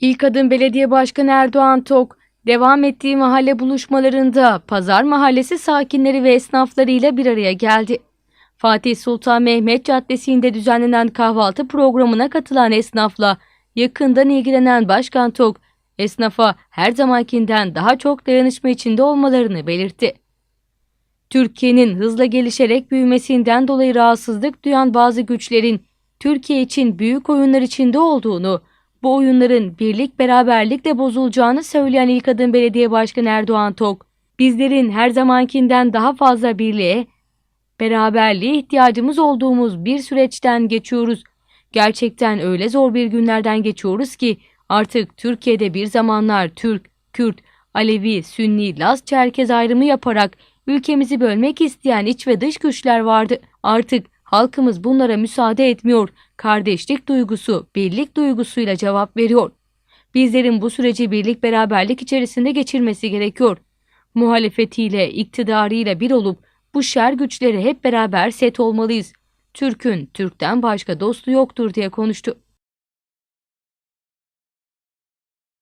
İlk adım Belediye Başkanı Erdoğan Tok, devam ettiği mahalle buluşmalarında Pazar Mahallesi sakinleri ve esnaflarıyla bir araya geldi. Fatih Sultan Mehmet Caddesi'nde düzenlenen kahvaltı programına katılan esnafla yakından ilgilenen Başkan Tok, esnafa her zamankinden daha çok dayanışma içinde olmalarını belirtti. Türkiye'nin hızla gelişerek büyümesinden dolayı rahatsızlık duyan bazı güçlerin Türkiye için büyük oyunlar içinde olduğunu, bu oyunların birlik beraberlikle bozulacağını söyleyen ilk adım belediye başkanı Erdoğan Tok, bizlerin her zamankinden daha fazla birliğe, beraberliğe ihtiyacımız olduğumuz bir süreçten geçiyoruz. Gerçekten öyle zor bir günlerden geçiyoruz ki artık Türkiye'de bir zamanlar Türk, Kürt, Alevi, Sünni, Laz, Çerkez ayrımı yaparak ülkemizi bölmek isteyen iç ve dış güçler vardı. Artık halkımız bunlara müsaade etmiyor. Kardeşlik duygusu, birlik duygusuyla cevap veriyor. Bizlerin bu süreci birlik beraberlik içerisinde geçirmesi gerekiyor. Muhalefetiyle, iktidarıyla bir olup bu şer güçleri hep beraber set olmalıyız. Türk'ün Türk'ten başka dostu yoktur diye konuştu.